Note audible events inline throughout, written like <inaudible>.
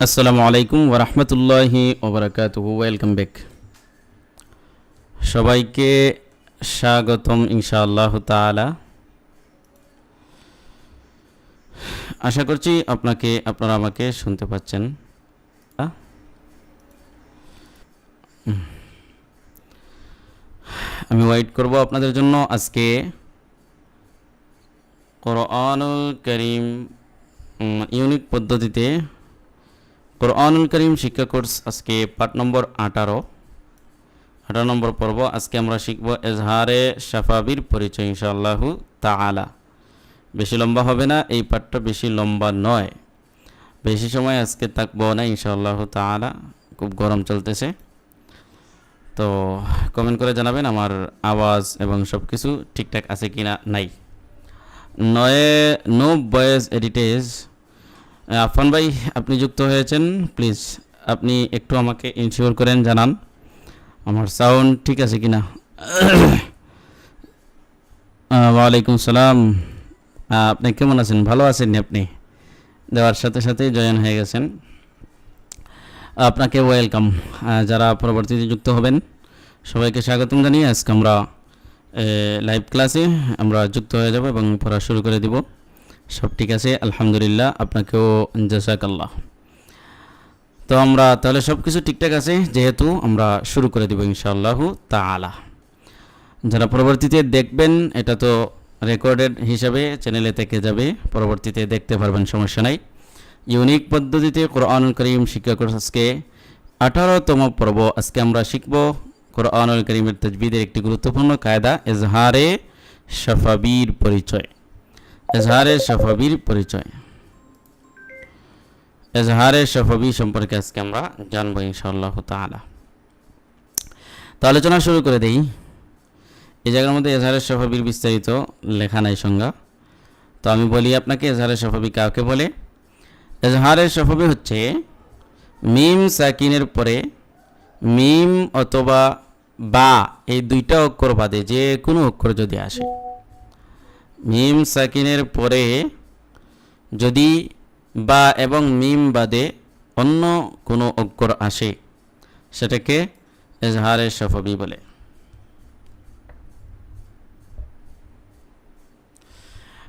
আসসালামু আলাইকুম ওরহমতুল্লাহি ওবরাকাত ওয়েলকাম ব্যাক সবাইকে স্বাগতম ইনশাআল্লাহ তাআলা আশা করছি আপনাকে, আপনারা আমাকে শুনতে পাচ্ছেন? আমি ওয়েট করব আপনাদের জন্য আজকে কোরআনুল করিম ইউনিক পদ্ধতিতে কোরআনুল করিম শিক্ষা কোর্স আজকে পার্ট নম্বর আঠারো। আঠারো নম্বর পর্ব, আজকে আমরা শিখব এজহারে শাফাবির পরিচয় ইনশাআল্লাহু তাআলা। বেশি লম্বা হবে না, এই পাঠটা বেশি লম্বা নয়। বেশি সময় আজকে থাকব না ইনশাআল্লাহু তাআলা, খুব গরম চলতেছে। তো কমেন্ট করে জানাবেন আমার আওয়াজ এবং সব কিছু ঠিকঠাক আছে কি না নাই। নয়ে নো বয়েস এডিটেজ আফান ভাই, আপনি যুক্ত হয়েছেন। প্লিজ, আপনি একটু আমাকে ইনশিওর করেন, জানান। আমার সাউন্ড ঠিক আছে কিনা? ওয়ালাইকুম সালাম। আপনি কেমন আছেন? ভালো আছেন আপনি? দেওয়ার সাথে সাথে জয়েন হয়ে গেছেন। আপনাকে ওয়েলকাম যারা পরবর্তীতে যুক্ত হবেন, সবাইকে স্বাগতম জানিয়ে আজকে আমরা লাইভ ক্লাসে আমরা যুক্ত হয়ে যাব এবং পড়া শুরু করে দিব। সব ঠিক আছে, আলহামদুলিল্লাহ, আপনাকেও জাসাকাল্লাহ তো আমরা তাহলে সব কিছু ঠিকঠাক আছে, যেহেতু আমরা শুরু করে দিব তা তাআলা। যারা পরবর্তীতে দেখবেন, এটা তো রেকর্ডেড হিসাবে চ্যানেলে থেকে যাবে, পরবর্তীতে দেখতে পারবেন, সমস্যা নাই। ইউনিক পদ্ধতিতে কোরআনুল করিম শিক্ষা আজকে আঠারোতম পর্ব। আজকে আমরা শিখব কোরআনুল করিমের তজবিদের একটি গুরুত্বপূর্ণ কায়দা, এজহারে শফাবির পরিচয়। এজহারে শফাবির পরিচয়। এজহারে শফাবি সম্পর্কে আজকে আমরা জানব ইনশাআল্লাহ তাআলা। তো আলোচনা শুরু করে দেই। এই জায়গার মধ্যে এজহারের শফাবির বিস্তারিত লেখা নাই সংজ্ঞা। তো আমি বলি আপনাকে এজহারের শফাবি কাকে বলে? এজহারের শফাবি হচ্ছে মিম সাকিনের পরে মিম অথবা বা এই দুইটা অক্ষর বাদে যে কোনো অক্ষর যদি আসে। মিম সাকিনের পরে যদি বা এবং মিম বাদে অন্য কোনো অক্ষর আসে, সেটাকে এজহারে সফবি বলে।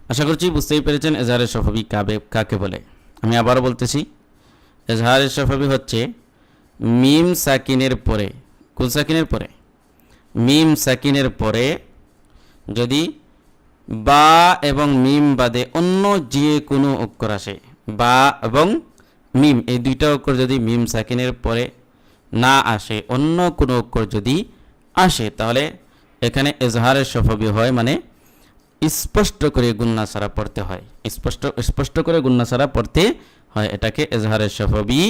আশা করছি বুঝতেই পেরেছেন এজহারে সফবি কাবে, কাকে বলে। আমি আবারও বলতেছি, এজহারে সফবি হচ্ছে মিম সাকিনের পরে কোন সাকিনের পরে। মিম সাকিনের পরে যদি বা এবং মিম বাদে অন্য যে কোনো অক্ষর আসে। বা এবং মিম, এই দুইটা অক্ষর যদি মিম সাকিনের পরে না আসে, অন্য কোনো অক্ষর যদি আসে, তাহলে এখানে এজহারের সফবি হয় মানে স্পষ্ট করে গুন্না সারা পড়তে হয়। স্পষ্ট স্পষ্ট করে গুন্না সারা পড়তে হয়, এটাকে এজহারের সফবি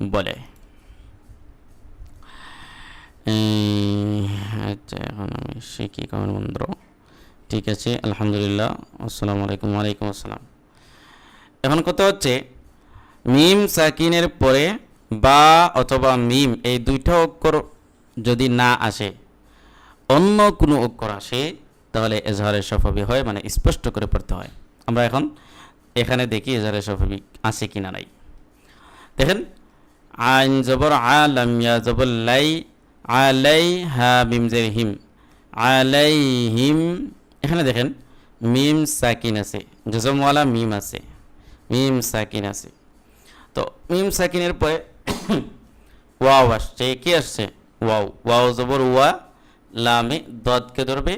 বলে। আচ্ছা এখন আমি শিখি কমেন্ট মন্ত্র ঠিক আছে, আলহামদুলিল্লাহ, আসসালামু আলাইকুম, ওয়ালাইকুম আসসালাম। এখন কথা হচ্ছে, মিম সাকিনের পরে বা অথবা মিম এই দুইটা অক্ষর যদি না আসে, অন্য কোনো অক্ষর আসে, তাহলে এজহারের সফবি হয় মানে স্পষ্ট করে পড়তে হয়। আমরা এখন এখানে দেখি এজহারের সফবি আছে কিনা নাই। দেখেন, আইন জবর আলাম ইয়া জবর লাই আলাই হা মিম জের হিম আলাইহিম এখানে দেখেন, মিম সাকিন আছে, জজমওয়ালা মিম আছে, মিম সাকিন আছে। তো মিম সাকিনের পরে <coughs> ওয়াও আসছে, কি আসছে? ওয়াও ওয়াও জবর ওয়া, লামে দদকে ধরবে,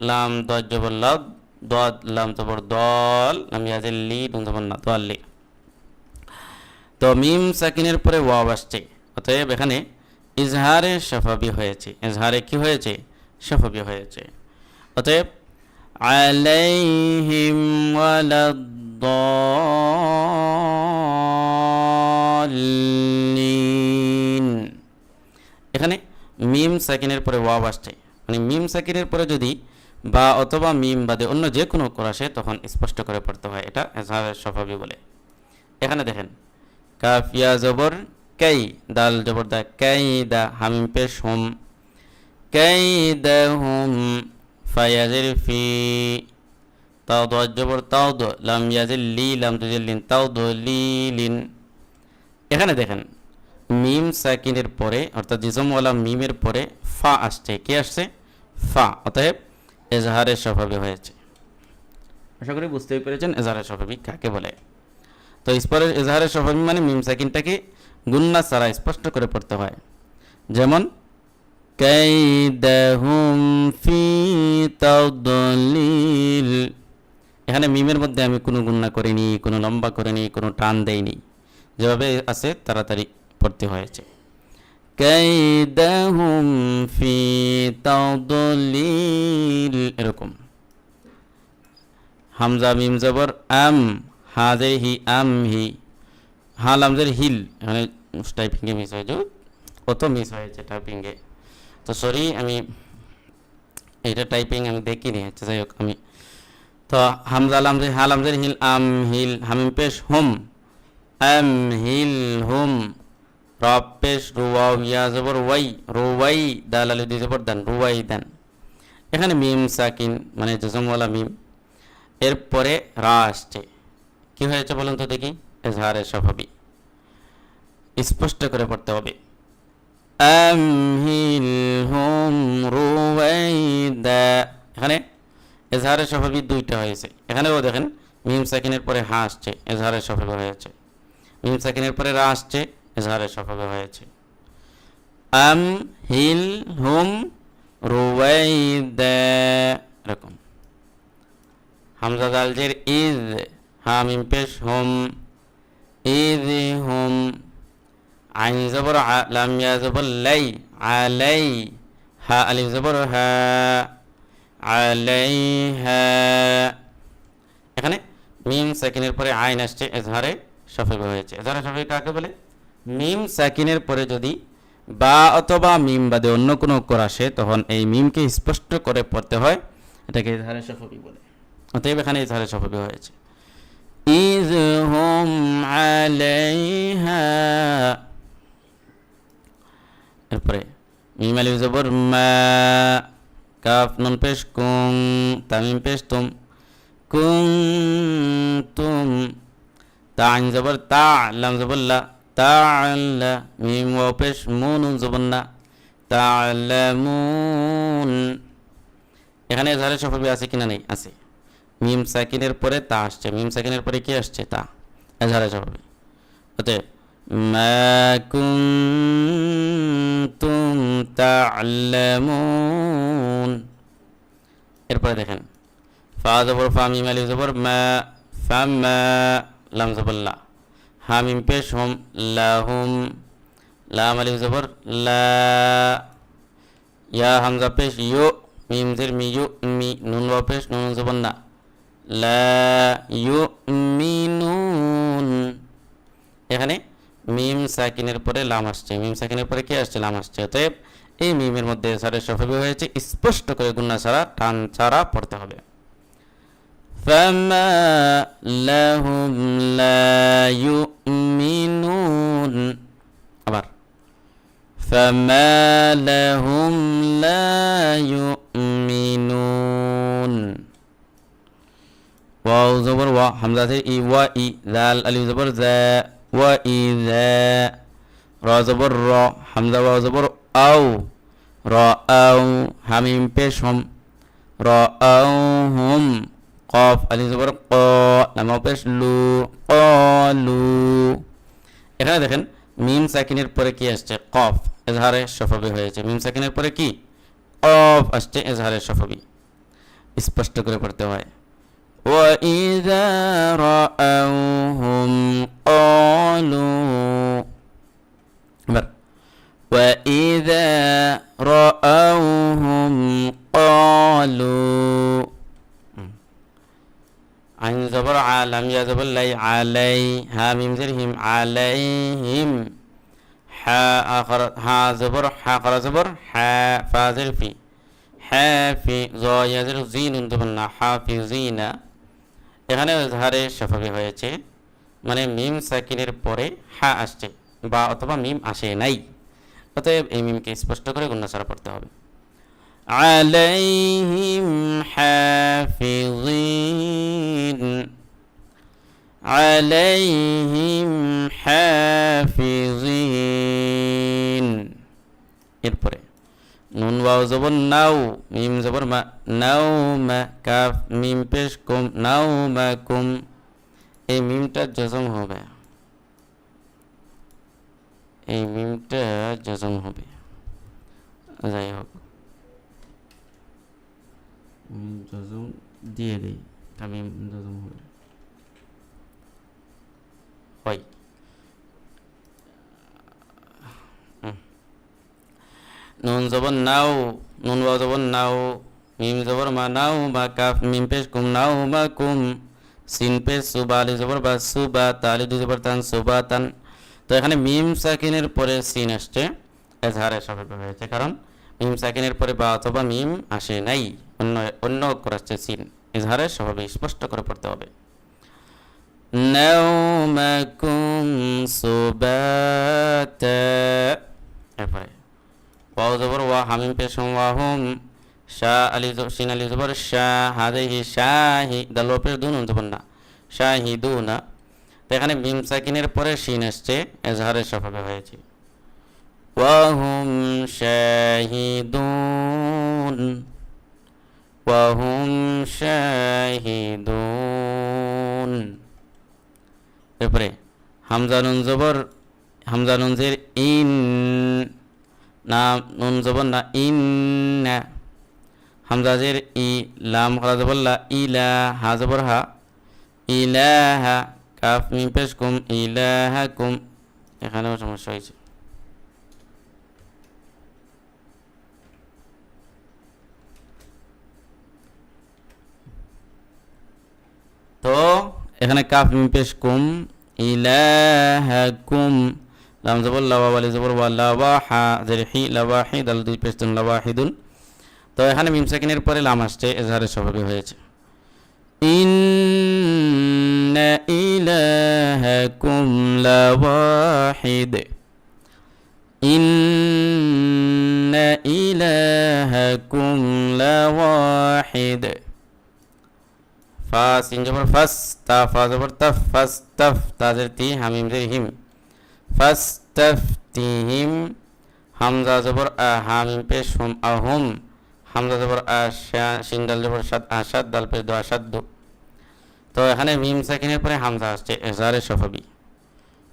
লাম দদ জবর লাদ, দদ, লাম জবর দল, লাম ইয়াজের লি জবর না দোয়াল্লি তো মিম সাকিনের পরে ওয়াও আসছে, অতএব এখানে ইজহারে সফাবি হয়েছে, ইজহারে কি হয়েছে? সফাবি হয়েছে। অতএব আলাইহিম ওয়ালাদ্দাল্লিন এখানে মিম সাকিনের পরে ওয়াব আসছে। মানে মিম সাকিনের পরে যদি বা অথবা মিম বাদে অন্য যে কোনো অক্ষর আসে, তখন স্পষ্ট করে পড়তে হয়। এটা এজহারের স্বভাবই বলে। এখানে দেখেন, কাফিয়া জবর, কাই দাল জবর দা, কাই দা হামিম পেশ হুম কাই দা হুম ফায়াজের ফি তাও দো জবর তাও লাম ইয়াজিল লি লাম তুজিল লিন তাও লি লিন এখানে দেখেন, মিম সাকিনের পরে, অর্থাৎ জিজমওয়ালা মিমের পরে ফা আসছে। কে আসছে? ফা। অতএব এজাহারের স্বভাবে হয়েছে। আশা করি বুঝতেই পেরেছেন এজাহারের স্বভাবিক কাকে বলে। তো স্পরের এজাহারের স্বভাবিক মানে মিম সাকিনটাকে গুন্না ছাড়া স্পষ্ট করে পড়তে হয়। যেমন, কাইদাহুম ফি তাদলিল এখানে মিমের মধ্যে আমি কোনো গুন্না করিনি, কোনো লম্বা করিনি, কোনো টান দেইনি। যেভাবে আছে তাড়াতাড়ি পড়তে হয়েছে। কাইদাহুম ফি তাদলিল এরকম। হামজা মিম জবর আম হাজে হি আম হি। হাল আমজের হিল, এখানে টাইপিংয়ে মিস হয়েছে। কত মিস হয়েছে টাইপিংয়ে তো সরি আমি এটা টাইপিং আমি দেখিনি আচ্ছা যাই হোক আমি। তো হামজা লামজে হাল আমজের হিল, আম হিল হামিম পেশ হুম, আম হিল হুম, রব পেশ রুয়া ইয়া জবর ওয়াই রুয়াই দাল আলু দিয়ে জবর দান রুয়াই দান। এখানে মিম সাকিন মানে জজমওয়ালা মিম। এরপরে রা আসছে। কি হয়েছে বলুন তো দেখি? এজহারের স্বভাবিক স্পষ্ট করে পড়তে হবে। আমহিলহুম রুওয়াইদা এখানে এজহারের স্বভাবিক দুইটা হয়েছে। এখানেও দেখেন মিম সাকিনের পরে হা আসছে, এজহারের স্বভাবে হয়েছে। মিম সাকিনের পরে রা আসছে, এজহারের স্বভাবে হয়েছে। আম হিল হুম রুওয়াইদা এরকম। হামজা দালজের ইজ হা মিম পেশ হুম ইজ হুম আইন জবর লাম জবর লাই আলাই হা আলিফ জবর হা আলাইহা এখানে মিম সাকিনের পরে আইন আসছে, এজহারে সফেবে হয়েছে। এজহারে সফেবে কাকে বলে? মিম সাকিনের পরে যদি বা অথবা মিম বাদে অন্য কোনো অক্ষর আসে, তখন এই মিমকে স্পষ্ট করে পড়তে হয়। এটাকে এজহারে সফবি বলে। অতএব এখানে এজহারে সফবি হয়েছে। ইজ হুম আলাইহা। এরপরে, মিম আলিফ জবর, মা, কাফ, নুন পেশ, কুং, তামিম পেশ, তুম, কুং, তুম তা আইন জবর, তা, লাম জবর, লা, তা আল্লা মিম, ওয়াও পেশ, মু, নুন জবর, না, তা মুন এখানে ঝাড়ে সফল আছে কিনা নেই? আছে। মিম সাকিনের পরে তা আসছে। মিম সাকিনের পরে কি আসছে? তা। এঝারে সফল অতএব ما كنتم تعلمون এরপরে দেখেন ফা জবর ফা মিম আলিফ জবর মা ফামা লাম জবর লা হা মিম পেশ হুম লাহুম লাম আলিফ জবর লা ইয়া হামজা পেশ ইউ মিম জের মি ইউ মি নুন ওয়া পেশ নুন জবর না লা ইউ মিনুন এখানে মিম সাকিনের পরে লাম আসছে মিম সাকিনের পরে কি আসছে লাম আসছে অতএব এই মিমের মধ্যে সারের সফবি হয়েছে স্পষ্ট করে গুন্না ছাড়া টান ছাড়া পড়তে হবে فما لهم لا يؤمنون আবার فما لهم لا يؤمنون ওয়াও জবর ওয়া হামজা থেকে ই ওয়া ই জাল আলিফ জবর জা ই জা র হামজা ওয়া জবর র আও হামিম পেশ হম র আও হুম কফ আলিফ জবর ক লাম পেশ লু কলু এখানে দেখেন মিম সাকিনের পরে কি আসছে? কফ এজহারে সফবি হয়েছে। মিম সাকিনের পরে কি? কফ আসছে এজহারে সফবি স্পষ্ট করে পড়তে হয়। وإذا رأوهم قالوا وإذا رأوهم قالوا عين زبر عالم يا زبر لي علي ها ميم زرهم عليهم حا آخر ها زبر حا قرا زبر حا فازر في حافي زو يزر زين دبنا حافظين এখানে ধারে শফাকে হয়েছে। মানে মিম সাকিনের পরে হা আসছে বা অথবা মিম আসে নাই। অতএব এই মিমকে স্পষ্ট করে গুণাসারা পড়তে হবে। আলাইহিম হাফিজিন আলাইহিম হাফিজিন এরপরে নুন ওয়াও জবর নাও মিম জবর মা নাও মা কাফ মিম পেশ কুম নাও মা কুম এই মিমটা জজম হবে এই মিমটা জজম হবে যাই হোক মিম জজম দিয়ে দিই তা মিম জজম হবে। হয়। নুন জবর নাও নুন বাও জবর নাও মিম জবর মা নাও বা কাফ মিম পেশ কুম নাও মা কুম সিন পেশ সুবা আলি জবর বা সুবা তালি দু জবর তান সুবা তান তো এখানে মিম সাকিনের পরে সিন আসছে এজহারে স্বাভাবিক হয়েছে কারণ মিম সাকিনের পরে বা অথবা মিম আসে নাই অন্য অন্য অক্ষর আসছে সিন এজহারে স্বাভাবিক স্পষ্ট করে পড়তে হবে نومكم سباتا এরপরে ওয়াও জবর ওয়া হামিম পেশম ওয়াহুম শাহ আলি শিন আলি জবর শাহ হাদেহি শাহি দাল পেশ দুন না শাহিদুনা তো এখানে মিম সাকিনের পরে শিন আসছে এজহারের স্বভাবে হয়েছে। ওয়াহুম শাহিদুন ওয়াহুম শাহিদুন। এরপরে হামজা নুন জবর হামজা নুন জের ইন। না, নুন জবর না ইন না হামজা ই, লাম খালা জবর ইলা হা জবর হা। ইলাহা, কাফ, মিম, পেশ, কুম, ইলাহা, কুম। এখানেও সমস্যা হয়েছে। তো, এখানে কাফ, মিম, পেশ, কুম ইলাহাকুম লাম জবর লাওয়া ওয়ালি জবর লাওয়াহা জের হি লাওয়াহি দাল দুই পেশ তুন লাওয়াহিদুন তো এখানে মিম সাকিনের পরে লাম আসছে এজাহারের স্বভাবে হয়েছে। ইন্না ইলাহাকুম লাওয়াহিদ ইন্না ইলাহাকুম লাওয়াহিদ ফা সিন জবর ফাস, তা ফা জবর তাফ, ফাস তাফ, তাদের তি হামিম জের হিম ফাস তাফ তি হিম হামজা জবর আ হামিম পেশ হুম আহুম, হামজা জবর আ শিন দাল জবর সাদ আসাদ দাল পেশ দো। আসাদ্দু তো এখানে মিম সাকিনের পরে হামজা আসছে, এজারে সফবি।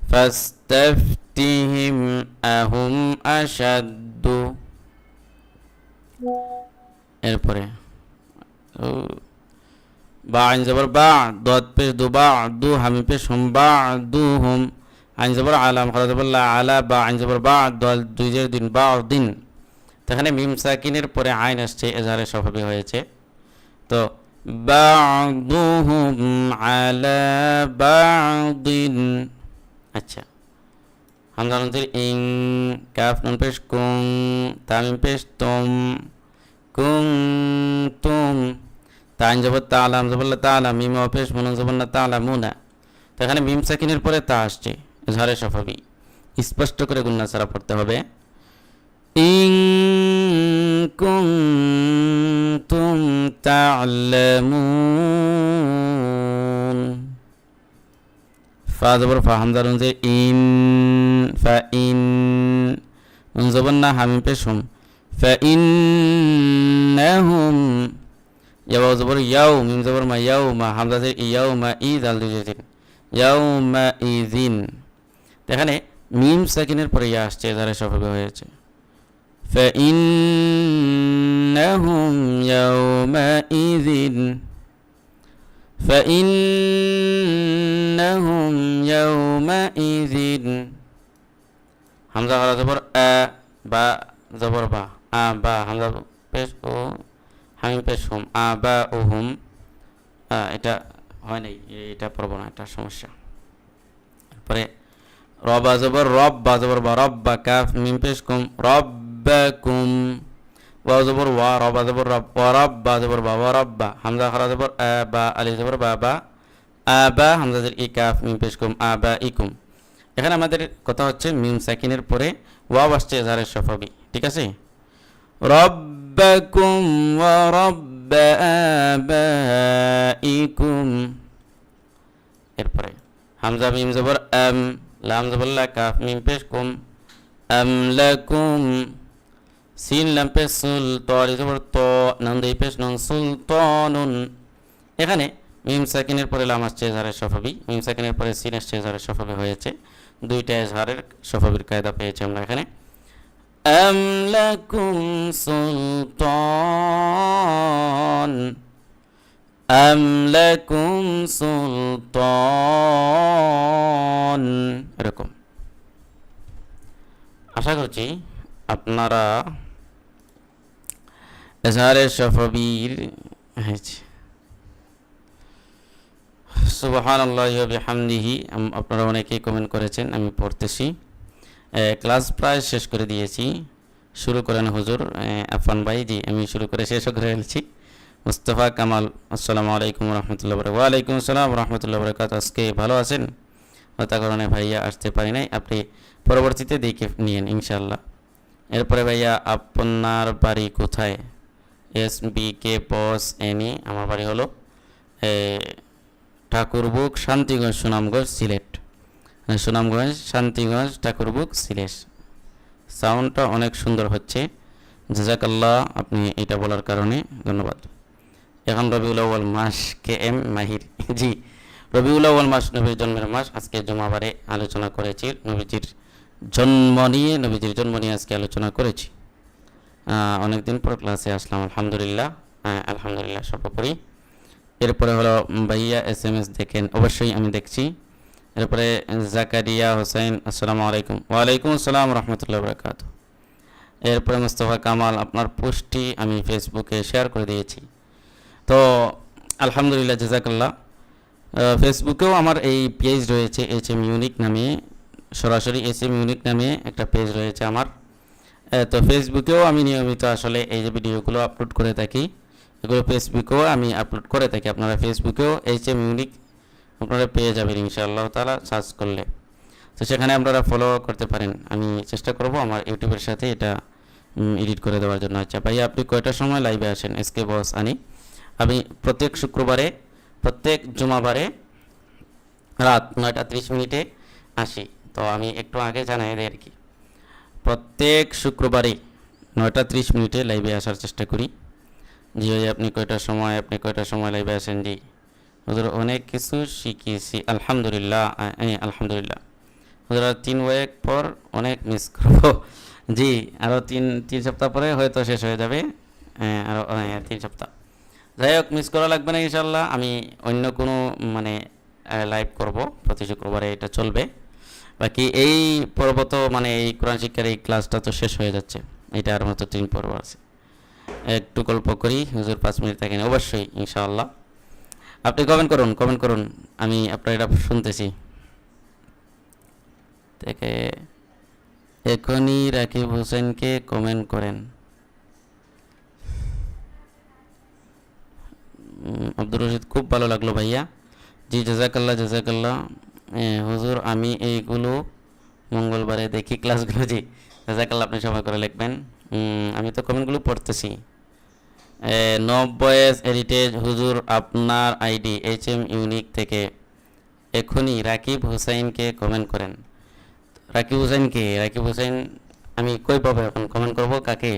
ফাস্তাফতিহিম আহুম আসাদ্দু এরপরে বা আইন জবর বা দত পেশ দু বা দু হামি পেশ হুম বা দু হুম। আইন জবর আলাম খরা জবর আলা বা আইন জবর বা দল দুই জের দিন বা দিন তো এখানে মিম সাকিনের পরে আইন আসছে এজারে স্বভাবে হয়েছে তো বাদুহুম আলা বাদিন আচ্ছা হামজা ইং কাফ নুন পেশ কুং তামিম পেশ তুম কুং তুম তাইন জবর তালাম জবল্লা তালা মিম অপেশ মনন জবল্লা তালা মুনা তো এখানে মিম সাকিনের পরে তা আসছে ঝারে সফাবি স্পষ্ট করে গুন্না ছাড়া পড়তে হবে। ইং কুনতুম তা'লামুন ফা জবর, ফা হামজা ইন, ফা ইন, নুন জবর না হামিম পেশ হুম। ফা ইন্নাহুম ইয়াও জবর ইয়াও মিম জবর মা ইয়াও মা হামজা যে ইয়াও মা ই দাল দুই দিন ইয়াও মা ইদিন এখানে মিম সাকিনের পরে ইয়া আসছে ধারে স্বভাবে হয়েছে فإنهم يومئذ فإنهم يومئذ হামজা করা জবর আ বা জবর বা আ বা হামজা পেশ ও হামিম পেশ হুম আ বা ও হুম আ, এটা হয় নাই এ- এটা পড়বো না এটা সমস্যা তারপরে রবা জবর রব বা জবর বা রব বা কাফ মিম পেশ কুম রব্বাকুম ওয়া জবর ওয়া, রবা জবর রব, ওয়া রব বা জবর বা, ওয়া রব্বা। হামজা খরা জবর আ, বা, আলি জবর বা বা আবা হামজা জের ই কাফ মিম পেশ কুম আবা ইকুম এখানে আমাদের কথা হচ্ছে মিম সাকিনের পরে ওয়াও আসছে এজারের সফবি, ঠিক আছে? রব্বাকুম ওয়া রব্বা আবাইকুম এরপরে হামজা মিম জবর আম লাম জবর লা কাফ মিম পেশ কুম আম লাকুম সিন লাম পেশ সুল তরি জবর ত নাম দুই পেশ নন সুলতানুন এখানে মিম সাকিনের পরে লাম আসছে এজাহারের সফাবি মিম সাকিনের পরে সিন আসছে এজাহারের সফাবি হয়েছে দুইটা এজাহারের সফাবির কায়দা পেয়েছি আমরা এখানে أم لكم سلطان أم لكم سلطان এরকম আশা করছি আপনারা এজাহারের সফবির হয়েছে সুবাহান আল্লাহ বিহামদিহি আপনারা অনেকেই কমেন্ট করেছেন আমি পড়তেছি এ, ক্লাস প্রায় শেষ করে দিয়েছি শুরু করেন হুজুর এ, আফান ভাই জি আমি শুরু করে শেষ করে ফেলছি মুস্তফা কামাল, আসসালামু আলাইকুম রহমতুল্লাহ বরক ওয়ালাইকুম আসসালাম রহমতুল্লাহ বরকাত আজকে ভালো আছেন? হতা কারণে ভাইয়া আসতে পারি নাই। আপনি পরবর্তীতে দেখে নিয়েন ইনশাল্লাহ এরপরে ভাইয়া, আপনার বাড়ি কোথায়? এস বি কে বস এনি, আমার বাড়ি হলো ঠাকুরবুক, শান্তিগঞ্জ, সুনামগঞ্জ, সিলেট। মানে সুনামগঞ্জ, শান্তিগঞ্জ, ঠাকুরবুক, সিলেট। সাউন্ডটা অনেক সুন্দর হচ্ছে। জাজাকাল্লাহ আপনি এটা বলার কারণে ধন্যবাদ। এখন রবিউল আউ্য়াল মাস কে এম মাহির। জি রবিউল আউ্য়াল মাস নবীর জন্মের মাস। আজকে জমাবারে আলোচনা করেছি নবীজির জন্ম নিয়ে নবীজির জন্ম নিয়ে আজকে আলোচনা করেছি। অনেকদিন পর ক্লাসে আসলাম আলহামদুলিল্লাহ। হ্যাঁ, আলহামদুলিল্লাহ সর্বোপরি। এরপরে হলো ভাইয়া এস এম এস দেখেন অবশ্যই আমি দেখছি। এরপরে জাকারিয়া হোসেন আসসালামু আলাইকুম। ওয়ালাইকুম আসসালাম রহমতুল্লাহ বরকাত এরপরে মুস্তফা কামাল আপনার পোস্টটি আমি ফেসবুকে শেয়ার করে দিয়েছি। তো, আলহামদুলিল্লাহ, জাজাকাল্লাহ। ফেসবুকেও আমার এই পেজ রয়েছে এইচ এম ইউনিক নামে। সরাসরি এস এম ইউনিক নামে একটা পেজ রয়েছে আমার। তো ফেসবুকেও আমি নিয়মিত আসলে এই যে ভিডিওগুলো আপলোড করে থাকি, এগুলো ফেসবুকেও আমি আপলোড করে থাকি। আপনারা ফেসবুকেও এইচ এম ইউনিক আপনারা পেয়ে যাবেন ইনশাআল্লাহ তালা সার্চ করলে। তো সেখানে আপনারা ফলো করতে পারেন। আমি চেষ্টা করব আমার ইউটিউবের সাথে এটা এডিট করে দেওয়ার জন্য। আচ্ছা ভাই আপনি কয়টার সময় লাইভে আসেন? এসকে বস আনি আমি প্রত্যেক শুক্রবারে, প্রত্যেক জুমাবারে রাত নয়টা ত্রিশ মিনিটে আসি। তো আমি একটু আগে জানাই দিই আর কি। প্রত্যেক শুক্রবারে নয়টা ত্রিশ মিনিটে লাইভে আসার চেষ্টা করি। জি ভাই, আপনি কয়টার সময়, আপনি কয়টার সময় লাইভে আসেন জি? হুজুর, অনেক কিছু শিখিয়েছি। আলহামদুলিল্লাহ আলহামদুলিল্লাহ। হুজুর, আর তিন ওয়েক পর অনেক মিস করব। জি আরও তিন তিন সপ্তাহ পরে হয়তো শেষ হয়ে যাবে। আরও তিন সপ্তাহ। যাই হোক মিস করা লাগবে না ইনশাল্লাহ আমি অন্য কোনো মানে লাইভ করব। প্রতি শুক্রবারে এটা চলবে। বাকি এই পর্ব তো মানে এই কোরআন শিক্ষার এই ক্লাসটা তো শেষ হয়ে যাচ্ছে। এটা আর মতো তিন পর্ব আছে। একটু গল্প করি, হুজুর পাঁচ মিনিট থাকেন। অবশ্যই, ইনশাআল্লাহ। আপনি কমেন্ট করুন কমেন্ট করুন। আমি আপনার এটা শুনতেছি। থেকে এখনই রাকিব হোসেনকে কমেন্ট করেন। আব্দুর রশিদ খুব ভালো লাগল ভাইয়া। জি জাজাকাল্লাহ এ, হুজুর আমি এইগুলো মঙ্গলবারে দেখি ক্লাসগুলো। জি জাজাকাল্লাহ আপনি সময় করে লিখবেন। আমি তো কমেন্টগুলো পড়তেছি। এ, নব্বয়েস এডিটেজ হুজুর আপনার আইডি এইচ এম ইউনিক থেকে এখনই রাকিব হুসাইনকে কমেন্ট করেন। রাকিব হুসাইনকে রাকিব হুসাইন আমি কই পাবো এখন? কমেন্ট করব কাকে?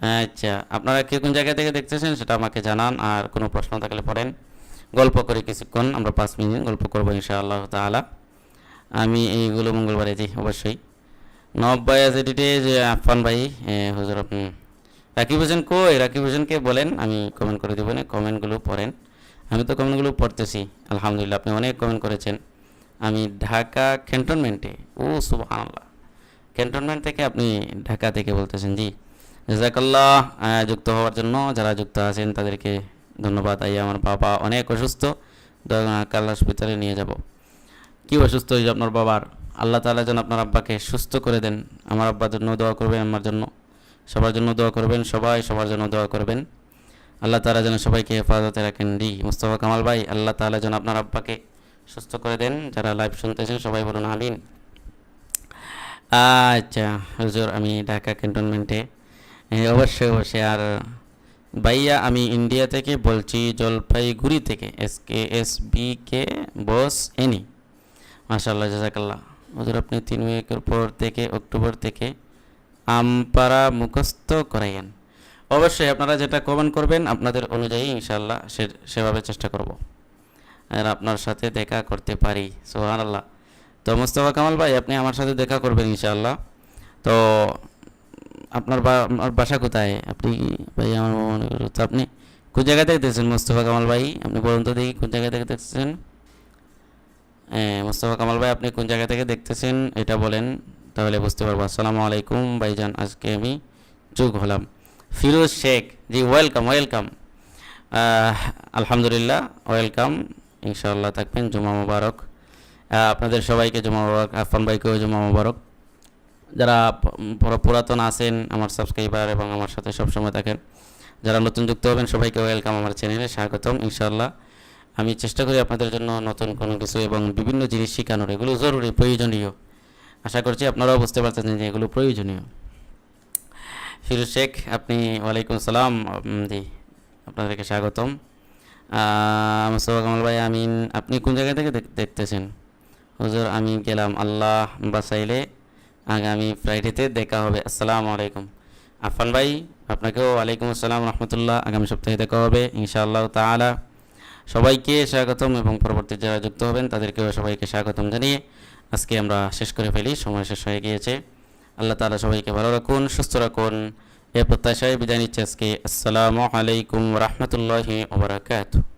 আচ্ছা আপনারা কে কোন জায়গা থেকে দেখতেছেন সেটা আমাকে জানান, আর কোনো প্রশ্ন থাকলে পড়েন। গল্প করে কিছুক্ষণ, আমরা পাঁচ মিনিট গল্প করব ইনশাআল্লাহ তাআলা। আমি এইগুলো মঙ্গলবারে জি অবশ্যই। নব্বই এডিটে যে আফান ভাই হুজুর আপনি রাকিব হোসেন কই? রাকিব হোসেনকে বলেন? আমি কমেন্ট করে দেবো না কমেন্টগুলো পড়েন। আমি তো কমেন্টগুলো পড়তেছি, আলহামদুলিল্লাহ, আপনি অনেক কমেন্ট করেছেন। আমি ঢাকা ক্যান্টনমেন্টে ও সুবহানাল্লাহ। ক্যান্টনমেন্ট থেকে আপনি ঢাকা থেকে বলতেছেন, জি। জাজাকাল্লাহ আহ, যুক্ত হওয়ার জন্য যারা যুক্ত আছেন তাদেরকে ধন্যবাদ। আই আমার বাবা অনেক অসুস্থ কাল হসপিটালে নিয়ে যাব। কি অসুস্থ হয়েছে আপনার বাবার? আল্লাহ তাআলা যেন আপনার আব্বাকে সুস্থ করে দেন। আমার আব্বার জন্য দোয়া করবেন আমার জন্য। সবার জন্য দোয়া করবেন সবাই সবার জন্য দোয়া করবেন। আল্লাহ তাআলা যেন সবাইকে হেফাজতে রাখেন। জি মুস্তফা কামাল ভাই আল্লাহ তাআলা যেন আপনার আব্বাকে সুস্থ করে দেন। যারা লাইভ শুনতেছেন সবাই বলুন আমিন। আচ্ছা হুজুর আমি ঢাকা ক্যান্টনমেন্টে অবশ্যই অবশ্যই। আর ভাইয়া, আমি ইন্ডিয়া থেকে বলছি, জলপাইগুড়ি থেকে S K S B K boss any মাশাল্লাহ জাজাকাল্লাহ। হুজুর, আপনি তিন উইকের পর থেকে, অক্টোবর থেকে আমপারা মুখস্থ করাইয়েন। অবশ্যই, আপনারা যেটা কমেন্ট করবেন, আপনাদের অনুযায়ী ইনশাল্লাহ সে, সেভাবে চেষ্টা করব। আর আপনার সাথে দেখা করতে পারি সোহান আল্লাহ তো মোস্তফা কামাল ভাই, আপনি আমার সাথে দেখা করবেন ইনশাআল্লাহ। তো আপনার বাসা কোথায়? আপনি ভাই, আমার মনে করো। তো আপনি কোন জায়গা থেকে দেখছেন মোস্তফা কামাল ভাই? আপনি বলুন তো দেখি কোন জায়গা থেকে দেখছেন হ্যাঁ মোস্তফা কামাল ভাই, আপনি কোন জায়গা থেকে দেখতেছেন? এটা বলেন, তাহলে বুঝতে পারব। আসসালামু আলাইকুম ভাইজান, আজকে আমি যোগ হলাম। ফিরোজ শেখ, জি, ওয়েলকাম ওয়েলকাম। আলহামদুলিল্লাহ, ওয়েলকাম। ইনশাআল্লাহ থাকবেন, জুমা মুবারক। আপনাদের সবাইকে জুমা মুবারক আফান ভাইকেও জুমা মুবারক। যারা পুরাতন আছেন, আমার সাবস্ক্রাইবার এবং আমার সাথে সবসময় থাকেন, যারা নতুন যুক্ত হবেন, সবাইকে ওয়েলকাম আমার চ্যানেলে স্বাগতম, ইনশাআল্লাহ। আমি চেষ্টা করি আপনাদের জন্য নতুন কোনো কিছু এবং বিভিন্ন জিনিস শেখানোর, এগুলো জরুরি, প্রয়োজনীয়। আশা করছি আপনারাও বুঝতে পারছেন যে এগুলো প্রয়োজনীয়। ফিরুজ শেখ, আপনি ওয়ালাইকুম সালাম জি, আপনাদেরকে স্বাগতম। মুস্তফা কামাল ভাই, আমিন, আপনি কোন জায়গা থেকে দেখতেছেন? হুজুর, আমি গেলাম আল্লাহ বাসাইলে আগামী ফ্রাইডেতে দেখা হবে। আসসালামু আলাইকুম। আফান ভাই, আপনাকেও ওয়ালাইকুম আসসালাম রহমতুল্লাহ। আগামী সপ্তাহে দেখা হবে ইনশাআল্লাহ তাআলা। সবাইকে স্বাগতম এবং পরবর্তী যারা যুক্ত হবেন, তাদেরকেও সবাইকে স্বাগতম জানিয়ে আজকে আমরা শেষ করে ফেলি। সময় শেষ হয়ে গিয়েছে। আল্লাহ তালা সবাইকে ভালো রাখুন, সুস্থ রাখুন। এ প্রত্যাশায় বিদায় নিচ্ছে আজকে। আসসালামু আলাইকুম রহমতুল্লাহি ওবরাকাতুহ